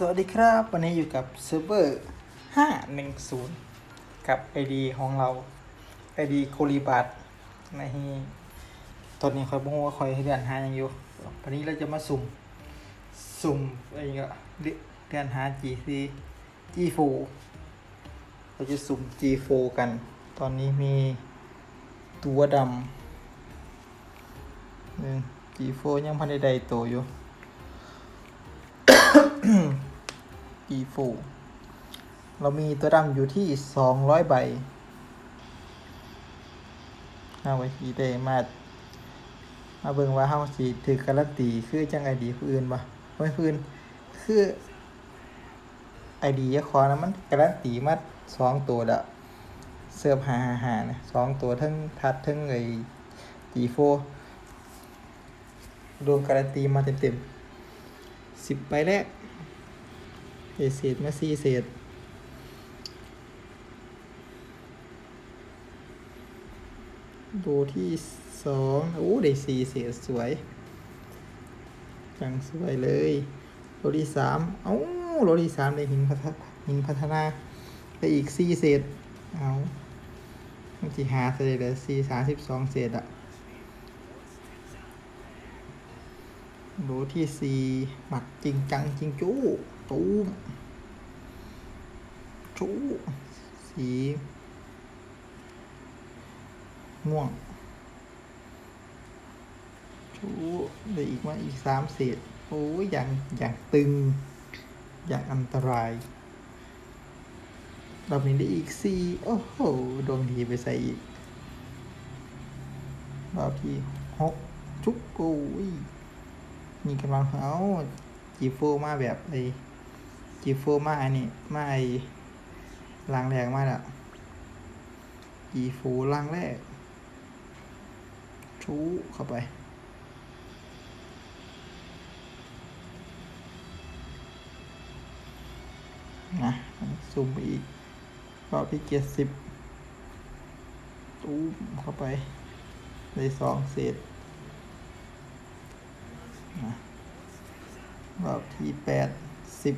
สวัสดีครับ วันนี้อยู่กับเซิร์ฟเวอร์510 กับ ID ของเรา ID โคลีบัตในตอนนี้คอยบอกว่าคอยเรียนหายังอยู่วันนี้เราจะมาสุ่ม สุ่มอะไรเงี้ยเรียนหา GC G4 เราจะสุ่ม G4 กัน ตอนนี้มีตัวดำหนึ่ง G4 ยังพันใดๆโตวอยู่ อีฟูเรามีตัวดำอยู่ที่สองร้อยใบเอาไว้ทีเดมา มาเบิ่งว่าเฮาสิถือการันตีคือจังไอดีผู้อื่นบ่ไม่ผู้อื่นคือไอดียะคอนะมันการันตีมาสองตัวละเสื้อผ้าหาหานะสองตัวทั้งทัดทั้งไอจีโฟรวมการันตีมาเต็มๆสิบใบแรก เอเศษมาสี่เศษโบที่สองโอ้ได้สี่เศษสวยจังสวยเลยโลที่สามเอ้าโลที่สามได้หินพัฒหินพัฒนาไปอีกสี่เศษ เอามันที่หาเศษเลยสี่สามสิบสองเศษอะ โลที่สี่หมัดจริงจังจริงจู้ตูมชูสีม่วงชูเหลืออีกว่าอีกสามเศษโอ้ยอย่างอย่างตึง อย่างอันตรายรอบนี้ได้อีกสี่โอ้โหดวงดีไปใส่อีกรอบที่หกชุกโอ้ย นี่กำลังเอาจีโฟมาแบบไอจีโฟมาอันนี้มาไอล้างแรกมาแล้วจีโฟล้างแรกชูเข้าไปนะซูมไปอีกรอบที่เจ็ดสิบตูมเข้าไปในสองเศษนะ รอบที่แปดสิบ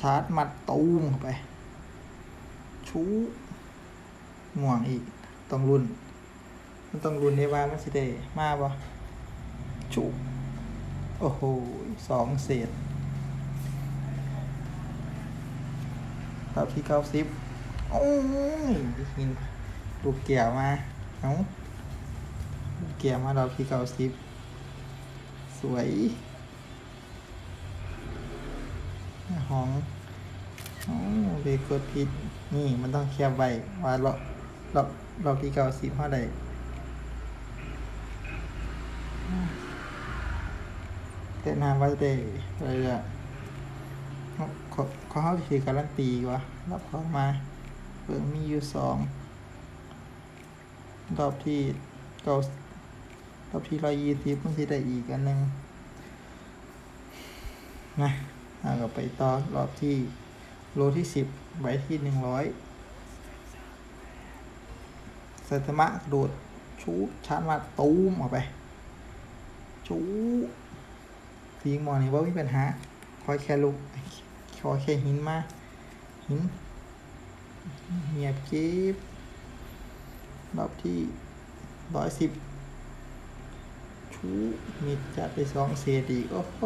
ชาร์จมัดตูมเข้าไป ชูง่วงอีกต้องรุ่นมันต้องรุ่นได้ว่ามันสิได้มาบ่ชูโอ้โหสองเศษรอบที่เก้าสิบโอ้ยหินลูกเกี่ยวมาเอาลูกเกี่ยวมารอบที่เก้าสิบสวย ห้องโอ้เบกดผิดนี่มันต้องแคบไว้ว่ารอบรอบรอบที่เก้าสิบเท่าใดแต่นานไว้เด้เลยอะเขาเขาเขาเขาถือการันตีวะรับของมาเปิดมีอยู่สองรอบที่เก้ารอบที่ร้อยยี่สิบมันจะได้อีกอันหนึ่งนะ เอาก็ไปต่อรอบที่โลที่สิบใบที่หนึ่งร้อยสัตมะโดดชูชาร์จมาตูมออกไป ชูทิ้งมอนี่ว่ามีปัญหา คอยแค่ลูกขอยแค่หินมาหินเงียบก็บรอบที่ร้อยสิบชูมีจัดไปสองเศษอีก โอ้โห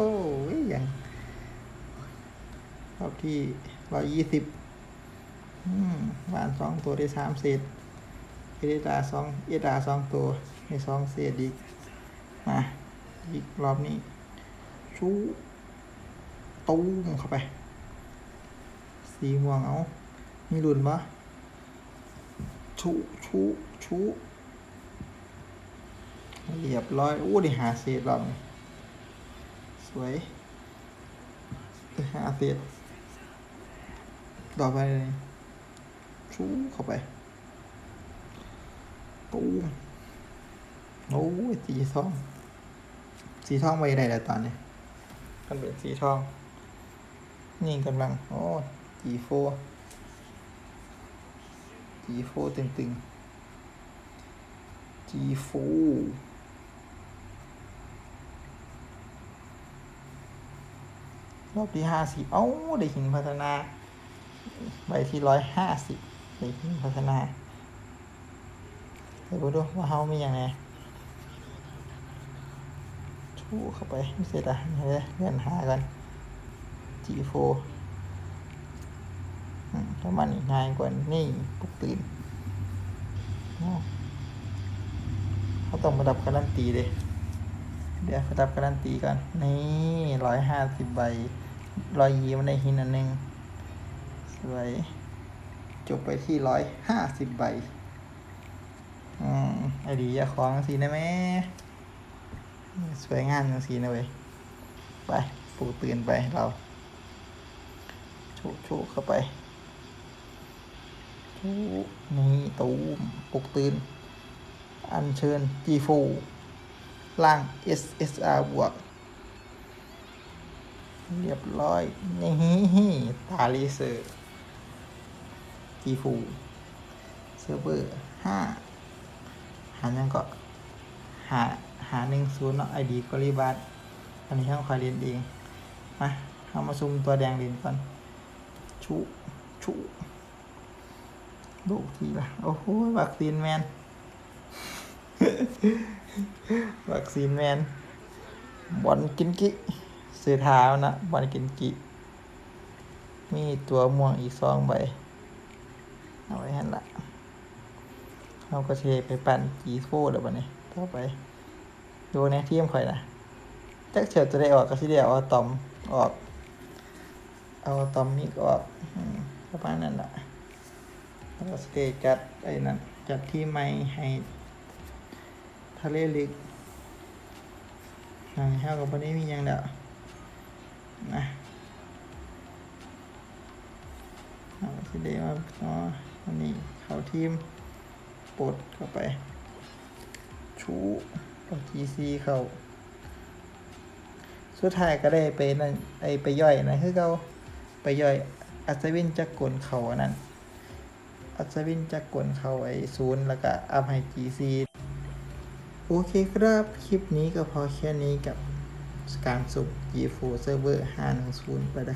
อย่าง รอบที่ร้อยยี่สิบหวานสองตัวได้สามเศษเอเดตาสองเอดาสองตัวในสองเศษอีกมาอีกรอบนี้ ชูตูมเข้าไป สีม่วงเอา มีรุ่นปะชุชุชุเรียบร้อย อู้ด้หาเศษรอบสวยหาเศษ ต่อไปชูเข้าไปตูโอ้ยสีทอง สีทองไว้ได้แล้วตอนนี้มันเป็นสีทอง นี่กำลัง โอ้ G4 G4 ตึงตึง G4 โรอบที่ห้าสิบเอ้า ได้หินพัฒนา ใบที่ร้อยห้าสิบได้หิพัฒนาเดี๋ยวดูว่าเฮามีอย่างไรชูเข้าไปไม่เสร็จอะเดี๋ยวเลื่อนหากัน G4 อืมถ้ามันง่ายกว่านี่ปกตื่นเขาต้องมาดับการันตีเด้เดี๋ยวมาดับการันตีกัน นี่ร้อยห้าสิบใบรอยยีมันได้หินอันหนึ่ง สวยจบไปที่ร้อยห้าสิบใบ อืมไอดีอย่าของสีนะแม่สวยงามจังสีนะเว้ย ไปปลุกตื่นไปเราโชกโชกเข้าไปโชกนี่ตูมปลุกตื่น อัญเชิญ G4 ล่าง SSR บวก เรียบร้อย นี่ตาลีเซอร์ G4 เซิร์ฟเวอร์ห้าหายังก็หาหาหนึ่งศูนย์เนาะไอดีกอริบัตอันนี้ห้องคอยเรียนเองมาเอามาซุมตัวแดงเรียนก่อน ชุชุดูทีละโอ้โหวัคซีนแมนวัคซีนแมนบอลกินกิซื้อเท้านะบอลกินกิ มีตัวม่วงอีกสองใบ เอาไว้หันละเราก็เทไปปั่นจีโฟเดี๋ยววันนี้ต่อไป ดูในทีมข่อยนะจักเฉิดจะได้ออกก็สิเดียวเอาตอมออก เอาตอมมิกออกประมาณนั้นแหละแล้วก็สเตจัดไอ้นั่นจัดที่ไม่ให้ทะเลลึกอย่างเท่ากับวันนี้มีหยังแล้วนะเอาสเตจมาอ๋ อันนี้เข้าทีมปดเข้าไป ชูเอา GC เข้า สุดท้ายก็ได้ไปนั่นไอไปย่อยนะคือเขาไปย่อย อัศวินจักกลเขาอันนั้น อัศวินจักกลเขาไอศูนย์แล้วก็อัพให้ GC โอเคครับ คลิปนี้ก็พอแค่นี้กับการสุ่ม G4 Server 510 ไปแล้ว